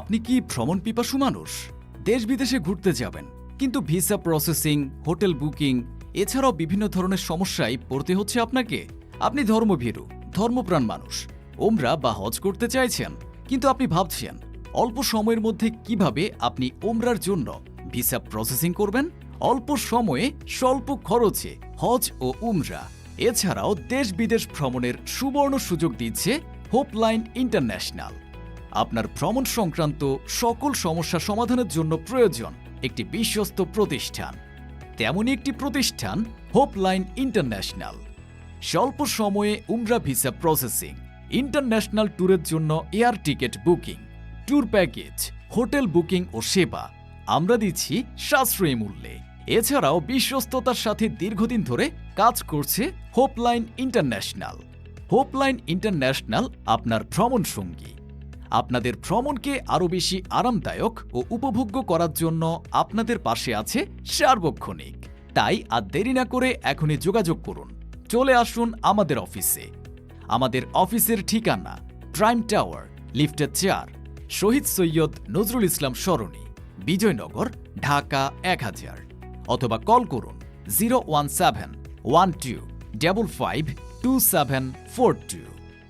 আপনি কি ভ্রমণ পিপাসু মানুষ? দেশ বিদেশে ঘুরতে যাবেন, কিন্তু ভিসা প্রসেসিং, হোটেল বুকিং, এছাড়াও বিভিন্ন ধরনের সমস্যায় পড়তে হচ্ছে আপনাকে? আপনি ধর্মভীরু, ধর্মপ্রাণ মানুষ, ওমরা বা হজ করতে চাইছেন, কিন্তু আপনি ভাবছেন, অল্প সময়ের মধ্যে কীভাবে আপনি ওমরার জন্য ভিসা প্রসেসিং করবেন? অল্প সময়ে স্বল্প খরচে হজ ও উমরা, এছাড়াও দেশ বিদেশ ভ্রমণের সুবর্ণ সুযোগ দিচ্ছে হোপলাইন ইন্টারন্যাশনাল। আপনার ভ্রমণ সংক্রান্ত সকল সমস্যা সমাধানের জন্য প্রয়োজন একটি বিশ্বস্ত প্রতিষ্ঠান। তেমনই একটি প্রতিষ্ঠান হোপলাইন ইন্টারন্যাশনাল স্বল্প সময়ে উমরা ভিসা প্রসেসিং, ইন্টারন্যাশনাল ট্যুরের জন্য air ticket booking, tour package, hotel booking ও সেবা। আমরা দিচ্ছি সাশ্রয়ী মূল্যে। এছাড়াও বিশ্বস্ততার সাথে দীর্ঘদিন ধরে কাজ করছে হোপলাইন ইন্টারন্যাশনাল হোপলাইন ইন্টারন্যাশনাল আপনার ভ্রমণ সঙ্গী আপনাদের ভ্রমণকে আরও বেশি আরামদায়ক ও উপভোগ্য করার জন্য আপনাদের পাশে আছে সার্বক্ষণিক। তাই আর দেরি না করে এখনই যোগাযোগ করুন। চলে আসুন আমাদের অফিসে। আমাদের অফিসের ঠিকানা প্রাইম টাওয়ার, লিফটের চেয়ার শহীদ সৈয়দ নজরুল ইসলাম সরণি, বিজয়নগর, ঢাকা এক হাজার। অথবা কল করুন zero one seven one two double five two seven four two.